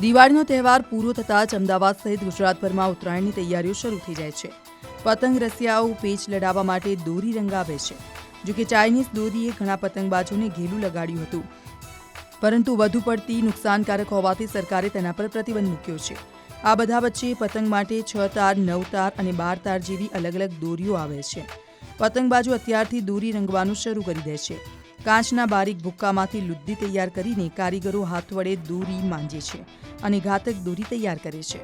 દિવાળીનો તહેવાર પૂરો થતાં જ અમદાવાદ સહિત ગુજરાતભરમાં ઉત્તરાયણની તૈયારીઓ શરૂ થઈ જાય છે. પતંગ રસિયાઓ પેચ લડાવવા માટે દોરી રંગાવે છે. જો કે ચાઇનીઝ દોરીએ ઘણા પતંગબાજોને ઘેલું લગાડ્યું હતું. પરંતુ વધુ પડતી નુકસાનકારક હોવાથી સરકારે તેના પર પ્રતિબંધ મૂક્યો છે. આ બધા વચ્ચે પતંગ માટે છ તાર, નવ તાર અને બાર તાર જેવી અલગ અલગ દોરીઓ આવે છે. પતંગબાજો અત્યારથી દોરી રંગવાનું શરૂ કરી દે છે. કાચના બારીક ભૂક્કામાંથી લુદ્દી તૈયાર કરીને કારીગરો હાથ વડે દોરી માંજે છે અને ઘાતક દોરી તૈયાર કરે છે.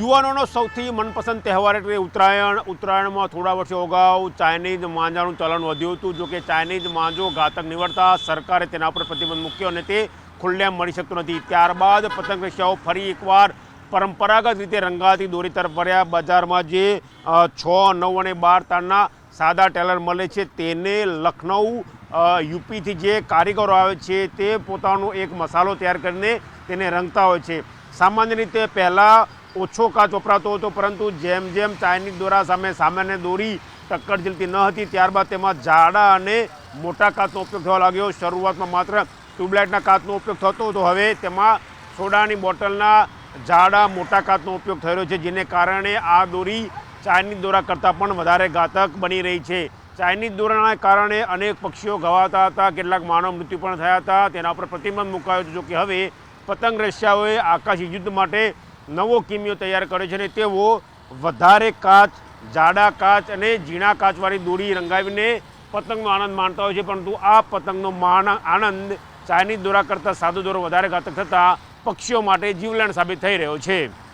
યુવાનોનો સૌથી મનપસંદ તહેવાર એટલે ઉત્તરાયણ. ઉત્તરાયણમાં થોડા વર્ષો અગાઉ ચાઇનીઝ માંજાનું ચલણ વધ્યું હતું. જો કે ચાઇનીઝ માંજો ઘાતક નીવડતા સરકારે તેના પર પ્રતિબંધ મૂક્યો અને તે ખુલ્લેમ મળી શકતું નથી. ત્યારબાદ પતંગ રશિયાઓ ફરી એકવાર પરંપરાગત રીતે રંગાતી દોરી તરફ વળ્યા. બજારમાં જે છ, નવ અને બાર તારના સાદા ટેલર મળે છે. તેને લખનઉ યુપીથી જે કારીગરો આવે છે તે પોતાનો એક મસાલો તૈયાર કરીને તેને રંગતા હોય છે. સામાન્ય રીતે પહેલાં ઓછો કાચ વપરાતો હતો, પરંતુ જેમ જેમ ચાઇનીઝ દોરા સામે સામાન્ય દોરી ટક્કર ઝીલતી ન હતી, ત્યારબાદ તેમાં જાડા અને મોટા કાચનો ઉપયોગ થવા લાગ્યો. શરૂઆતમાં માત્ર ટ્યુબલાઇટના કાચનો ઉપયોગ થતો હતો. હવે તેમાં સોડાની બોટલના જાડા મોટા કાચનો ઉપયોગ થઈ રહ્યો છે, જેને કારણે આ દોરી ચાઇનીઝ દોરા કરતાં પણ વધારે ઘાતક બની રહી છે. ચાઇનીઝ દોરાના કારણે અનેક પક્ષીઓ ઘવાતા હતા, કેટલાક માનવ મૃત્યુ પણ થયા હતા. તેના પર પ્રતિબંધ મુકાયો હતો કે હવે પતંગ રશિયાઓએ આકાશી યુદ્ધ માટે નવો કિમિયો તૈયાર કર્યો છે અને તેઓ વધારે કાચ, જાડા કાચ અને ઝીણા કાચવાળી દોરી રંગાવીને પતંગનો આનંદ માણતા હોય છે. પરંતુ આ પતંગનો માન આનંદ ચાઇનીઝ દોરા કરતાં સાદો દોરો વધારે ઘાતક થતાં પક્ષીઓ માટે જીવલેણ સાબિત થઈ રહ્યો છે.